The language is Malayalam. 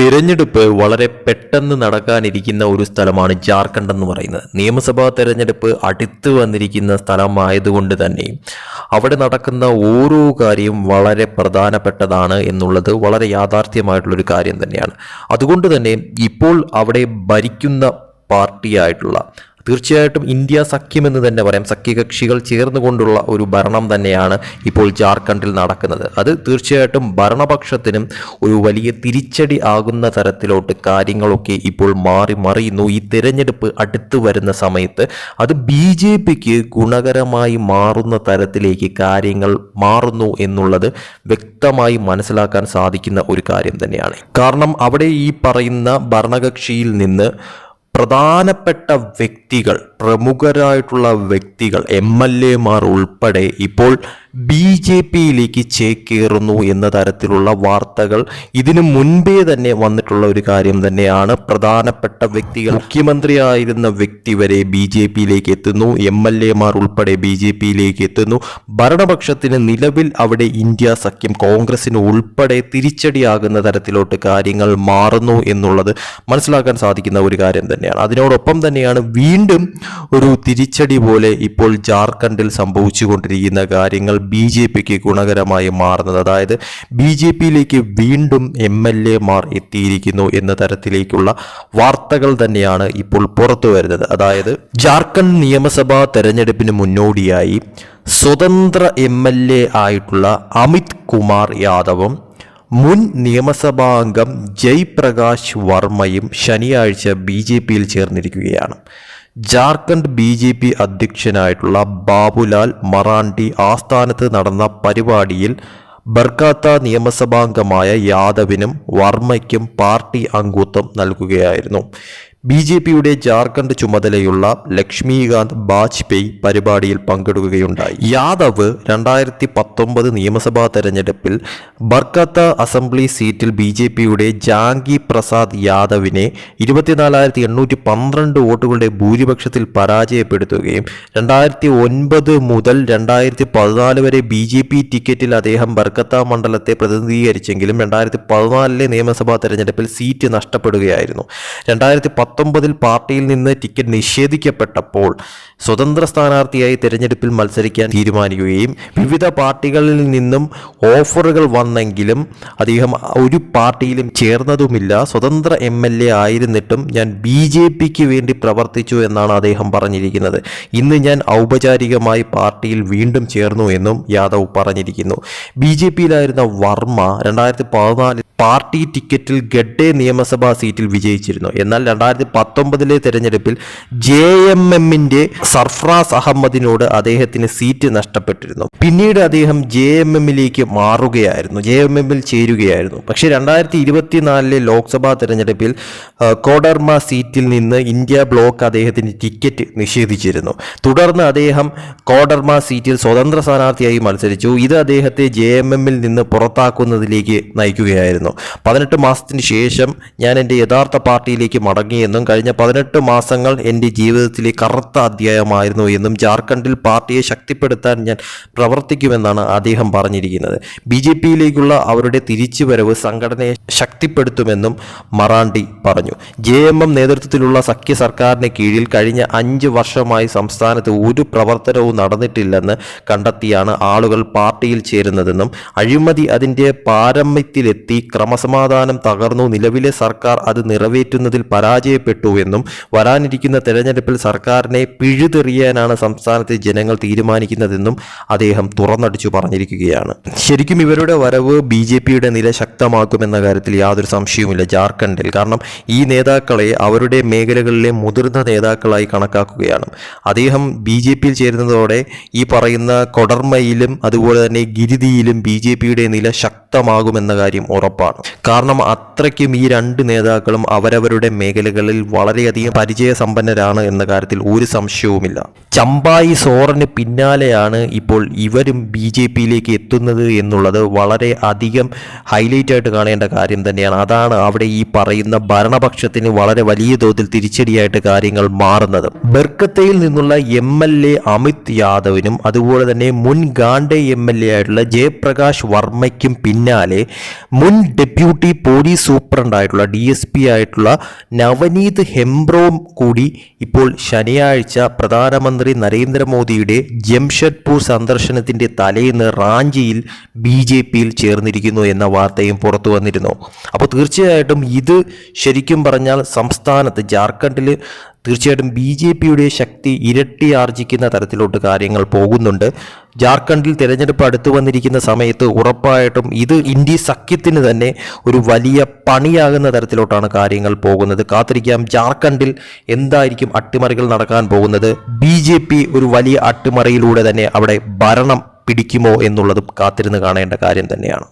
തിരഞ്ഞെടുപ്പ് വളരെ പെട്ടെന്ന് നടക്കാനിരിക്കുന്ന ഒരു സ്ഥലമാണ് ജാർഖണ്ഡ് എന്ന് പറയുന്നത്. നിയമസഭാ തെരഞ്ഞെടുപ്പ് അടുത്ത് വന്നിരിക്കുന്ന സ്ഥലമായതുകൊണ്ട് തന്നെ അവിടെ നടക്കുന്ന ഓരോ കാര്യവും വളരെ പ്രധാനപ്പെട്ടതാണ് എന്നുള്ളത് വളരെ യാഥാർത്ഥ്യമായിട്ടുള്ളൊരു കാര്യം തന്നെയാണ്. അതുകൊണ്ട് തന്നെ ഇപ്പോൾ അവിടെ ഭരിക്കുന്ന പാർട്ടിയായിട്ടുള്ള തീർച്ചയായിട്ടും ഇന്ത്യ സഖ്യം എന്ന് തന്നെ പറയാം. സഖ്യകക്ഷികൾ ചേർന്നുകൊണ്ടുള്ള ഒരു ഭരണം തന്നെയാണ് ഇപ്പോൾ ജാർഖണ്ഡിൽ നടക്കുന്നത്. അത് തീർച്ചയായിട്ടും ഭരണപക്ഷത്തിനും ഒരു വലിയ തിരിച്ചടി ആകുന്ന തരത്തിലോട്ട് കാര്യങ്ങളൊക്കെ ഇപ്പോൾ മാറി മറിയുന്നു. ഈ തിരഞ്ഞെടുപ്പ് അടുത്തു വരുന്ന സമയത്ത് അത് ബി ജെ പിക്ക് ഗുണകരമായി മാറുന്ന തരത്തിലേക്ക് കാര്യങ്ങൾ മാറുന്നു എന്നുള്ളത് വ്യക്തമായി മനസ്സിലാക്കാൻ സാധിക്കുന്ന ഒരു കാര്യം തന്നെയാണ്. കാരണം അവിടെ ഈ പറയുന്ന ഭരണകക്ഷിയിൽ നിന്ന് പ്രധാനപ്പെട്ട വ്യക്തികൾ പ്രമുഖരായിട്ടുള്ള വ്യക്തികൾ എം എൽ എമാർ ഉൾപ്പെടെ ഇപ്പോൾ ബി ജെ പിയിലേക്ക് ചേക്കേറുന്നു എന്ന തരത്തിലുള്ള വാർത്തകൾ ഇതിനു മുൻപേ തന്നെ വന്നിട്ടുള്ള ഒരു കാര്യം തന്നെയാണ്. പ്രധാനപ്പെട്ട വ്യക്തികൾ മുഖ്യമന്ത്രിയായിരുന്ന വ്യക്തി വരെ ബി ജെ പിയിലേക്ക് എത്തുന്നു. എം എൽ എമാർ ഉൾപ്പെടെ ബി ജെ പിയിലേക്ക് എത്തുന്നു. ഭരണപക്ഷത്തിന് നിലവിൽ അവിടെ ഇന്ത്യ സഖ്യം കോൺഗ്രസിന് ഉൾപ്പെടെ തിരിച്ചടിയാകുന്ന തരത്തിലോട്ട് കാര്യങ്ങൾ മാറുന്നു എന്നുള്ളത് മനസ്സിലാക്കാൻ സാധിക്കുന്ന ഒരു കാര്യം തന്നെയാണ്. അതിനോടൊപ്പം തന്നെയാണ് വീണ്ടും ഒരു തിരിച്ചടി പോലെ ഇപ്പോൾ ജാർഖണ്ഡിൽ സംഭവിച്ചുകൊണ്ടിരിക്കുന്ന കാര്യങ്ങൾ ബി ജെ പിക്ക് ഗുണകരമായി മാറുന്നത്. അതായത് ബി ജെ പിയിലേക്ക് വീണ്ടും എം എൽ എമാർ എത്തിയിരിക്കുന്നു എന്ന തരത്തിലേക്കുള്ള വാർത്തകൾ തന്നെയാണ് ഇപ്പോൾ പുറത്തു വരുന്നത്. അതായത് ജാർഖണ്ഡ് നിയമസഭാ തെരഞ്ഞെടുപ്പിന് മുന്നോടിയായി സ്വതന്ത്ര എം എൽ എ ആയിട്ടുള്ള അമിത് കുമാർ യാദവും മുൻ നിയമസഭാംഗം ജയ്പ്രകാശ് വർമ്മയും ശനിയാഴ്ച ബി ജെ പിയിൽ ചേർന്നിരിക്കുകയാണ്. ജാർഖണ്ഡ് ബി ജെ പി അധ്യക്ഷനായിട്ടുള്ള ബാബുലാൽ മറാണ്ടി ആസ്ഥാനത്ത് നടന്ന പരിപാടിയിൽ ബർക്കാത്ത നിയമസഭാംഗമായ യാദവിനും വർമ്മയ്ക്കും പാർട്ടി അംഗത്വം നൽകുകയായിരുന്നു. ബി ജെ പിയുടെ ജാർഖണ്ഡ് ചുമതലയുള്ള ലക്ഷ്മികാന്ത് ബാജ്പേയി പരിപാടിയിൽ പങ്കെടുക്കുകയുണ്ടായി. യാദവ് രണ്ടായിരത്തി പത്തൊമ്പത് നിയമസഭാ തെരഞ്ഞെടുപ്പിൽ ബർക്കത്ത അസംബ്ലി സീറ്റിൽ ബി ജെ പിയുടെ ജാങ്കി പ്രസാദ് യാദവിനെ ഇരുപത്തിനാലായിരത്തി എണ്ണൂറ്റി പന്ത്രണ്ട് വോട്ടുകളുടെ ഭൂരിപക്ഷത്തിൽ പരാജയപ്പെടുത്തുകയും രണ്ടായിരത്തി ഒൻപത് മുതൽ രണ്ടായിരത്തി പതിനാല് വരെ ബി ജെ പി ടിക്കറ്റിൽ അദ്ദേഹം ബർക്കത്ത മണ്ഡലത്തെ പ്രതിനിധീകരിച്ചെങ്കിലും രണ്ടായിരത്തി പതിനാലിലെ നിയമസഭാ തെരഞ്ഞെടുപ്പിൽ സീറ്റ് നഷ്ടപ്പെടുകയായിരുന്നു. രണ്ടായിരത്തി പത്തൊമ്പതിൽ പാർട്ടിയിൽ നിന്ന് ടിക്കറ്റ് നിഷേധിക്കപ്പെട്ടപ്പോൾ സ്വതന്ത്ര സ്ഥാനാർത്ഥിയായി തിരഞ്ഞെടുപ്പിൽ മത്സരിക്കാൻ തീരുമാനിക്കുകയും വിവിധ പാർട്ടികളിൽ നിന്നും ഓഫറുകൾ വന്നെങ്കിലും അദ്ദേഹം ഒരു പാർട്ടിയിലും ചേർന്നതുമില്ല. സ്വതന്ത്ര എം എൽ എ ആയിരുന്നിട്ടും ഞാൻ ബി ജെ പിക്ക് വേണ്ടി പ്രവർത്തിച്ചു എന്നാണ് അദ്ദേഹം പറഞ്ഞിരിക്കുന്നത്. ഇന്ന് ഞാൻ ഔപചാരികമായി പാർട്ടിയിൽ വീണ്ടും ചേർന്നു എന്നും യാദവ് പറഞ്ഞിരിക്കുന്നു. ബി ജെ പിയിലായിരുന്ന വർമ്മ രണ്ടായിരത്തി പതിനാലിൽ പാർട്ടി ടിക്കറ്റിൽ ഗഡ്ഡെ നിയമസഭാ സീറ്റിൽ വിജയിച്ചിരുന്നു. എന്നാൽ രണ്ടായിരത്തി പത്തൊമ്പതിലെ തെരഞ്ഞെടുപ്പിൽ ജെ എം എമ്മിന്റെ സർഫ്രാസ് അഹമ്മദിനോട് അദ്ദേഹത്തിന് സീറ്റ് നഷ്ടപ്പെട്ടിരുന്നു. പിന്നീട് അദ്ദേഹം ജെ എം എമ്മിലേക്ക് മാറുകയായിരുന്നു ജെ എം എമ്മിൽ ചേരുകയായിരുന്നു. പക്ഷേ രണ്ടായിരത്തി ഇരുപത്തിനാലിലെ ലോക്സഭാ തെരഞ്ഞെടുപ്പിൽ കോഡർമ സീറ്റിൽ നിന്ന് ഇന്ത്യ ബ്ലോക്ക് അദ്ദേഹത്തിന് ടിക്കറ്റ് നിഷേധിച്ചിരുന്നു. തുടർന്ന് അദ്ദേഹം കോഡർമ സീറ്റിൽ സ്വതന്ത്ര സ്ഥാനാർത്ഥിയായി മത്സരിച്ചു. ഇത് അദ്ദേഹത്തെ ജെ എം എമ്മിൽ നിന്ന് പുറത്താക്കുന്നതിലേക്ക് നയിക്കുകയായിരുന്നു. പതിനെട്ട് മാസത്തിന് ശേഷം ഞാൻ എന്റെ യഥാർത്ഥ പാർട്ടിയിലേക്ക് മടങ്ങിയെന്നും കഴിഞ്ഞ പതിനെട്ട് മാസങ്ങൾ എന്റെ ജീവിതത്തിലെ കറുത്ത അധ്യായമായിരുന്നു എന്നും ജാർഖണ്ഡിൽ പാർട്ടിയെ ശക്തിപ്പെടുത്താൻ ഞാൻ പ്രവർത്തിക്കുമെന്നാണ് അദ്ദേഹം പറഞ്ഞിരിക്കുന്നത്. ബി ജെ പിയിലേക്കുള്ള അവരുടെ തിരിച്ചുവരവ് സംഘടനയെ ശക്തിപ്പെടുത്തുമെന്നും മറാണ്ടി പറഞ്ഞു. ജെ എം എം നേതൃത്വത്തിലുള്ള സഖ്യ സർക്കാരിന് കീഴിൽ കഴിഞ്ഞ അഞ്ച് വർഷമായി സംസ്ഥാനത്ത് ഒരു പ്രവർത്തനവും നടന്നിട്ടില്ലെന്ന് കണ്ടെത്തിയാണ് ആളുകൾ പാർട്ടിയിൽ ചേരുന്നതെന്നും അഴിമതി അതിന്റെ പാരമ്യത്തിലെത്തി ക്രമസമാധാനം തകർന്നു. നിലവിലെ സർക്കാർ അത് നിറവേറ്റുന്നതിൽ പരാജയപ്പെട്ടുവെന്നും വരാനിരിക്കുന്ന തെരഞ്ഞെടുപ്പിൽ സർക്കാരിനെ പിഴുതെറിയാനാണ് സംസ്ഥാനത്തെ ജനങ്ങൾ തീരുമാനിക്കുന്നതെന്നും അദ്ദേഹം തുറന്നടിച്ചു പറഞ്ഞിരിക്കുകയാണ്. ശരിക്കും ഇവരുടെ വരവ് ബി ജെ പിയുടെ നില ശക്തമാക്കുമെന്ന കാര്യത്തിൽ യാതൊരു സംശയവുമില്ല ജാർഖണ്ഡിൽ. കാരണം ഈ നേതാക്കളെ അവരുടെ മേഖലകളിലെ മുതിർന്ന നേതാക്കളായി കണക്കാക്കുകയാണ്. അദ്ദേഹം ബി ജെ പിയിൽ ചേരുന്നതോടെ ഈ പറയുന്ന കൊടർമയിലും അതുപോലെ തന്നെ ഗിരിതിയിലും ബി ജെ പിയുടെ നില ശക്തമാകുമെന്ന കാര്യം ഉറപ്പാണ്. കാരണം അത്രയ്ക്കും ഈ രണ്ട് നേതാക്കളും അവരവരുടെ മേഖലകളിൽ വളരെയധികം പരിചയസമ്പന്നരാണ് എന്ന കാര്യത്തിൽ ഒരു സംശയവുമില്ല. ചമ്പായി സോറന് പിന്നാലെയാണ് ഇപ്പോൾ ഇവരും ബി ജെ പിയിലേക്ക് എത്തുന്നത് എന്നുള്ളത് വളരെ അധികം ഹൈലൈറ്റ് ആയിട്ട് കാണേണ്ട കാര്യം തന്നെയാണ്. അതാണ് അവിടെ ഈ പറയുന്ന ഭരണപക്ഷത്തിന് വളരെ വലിയ തോതിൽ തിരിച്ചടിയായിട്ട് കാര്യങ്ങൾ മാറുന്നത്. ബർക്കത്തയിൽ നിന്നുള്ള എം എൽ എ അമിത് യാദവിനും അതുപോലെ തന്നെ മുൻ ഗാണ്ഡെ എം എൽ എ ആയിട്ടുള്ള ജയപ്രകാശ് വർമ്മയ്ക്കും പിന്നാലെ മുൻ ഡെപ്യൂട്ടി പോലീസ് സൂപ്രണ്ടായിട്ടുള്ള ഡി എസ് പി ആയിട്ടുള്ള നവനീത് ഹെംബ്രോം കൂടി ഇപ്പോൾ ശനിയാഴ്ച പ്രധാനമന്ത്രി നരേന്ദ്രമോദിയുടെ ജംഷഡ്പൂർ സന്ദർശനത്തിന്റെ തലേന്ന് റാഞ്ചിയിൽ ബി ജെ പിയിൽ ചേർന്നിരിക്കുന്നു എന്ന വാർത്തയും പുറത്തു വന്നിരുന്നു. അപ്പോൾ തീർച്ചയായിട്ടും ഇത് ശരിക്കും പറഞ്ഞാൽ സംസ്ഥാനത്ത് ജാർഖണ്ഡിൽ തീർച്ചയായിട്ടും ബി ജെ പിയുടെ ശക്തി ഇരട്ടി ആർജിക്കുന്ന തരത്തിലോട്ട് കാര്യങ്ങൾ പോകുന്നുണ്ട്. ജാർഖണ്ഡിൽ തിരഞ്ഞെടുപ്പ് അടുത്തു വന്നിരിക്കുന്ന സമയത്ത് ഉറപ്പായിട്ടും ഇത് ഇന്ത്യ സഖ്യത്തിന് തന്നെ ഒരു വലിയ പണിയാകുന്ന തരത്തിലോട്ടാണ് കാര്യങ്ങൾ പോകുന്നത്. കാത്തിരിക്കാം ജാർഖണ്ഡിൽ എന്തായിരിക്കും അട്ടിമറികൾ നടക്കാൻ പോകുന്നത്? ബി ഒരു വലിയ അട്ടിമറിയിലൂടെ തന്നെ അവിടെ ഭരണം പിടിക്കുമോ എന്നുള്ളതും കാത്തിരുന്ന് കാണേണ്ട കാര്യം തന്നെയാണ്.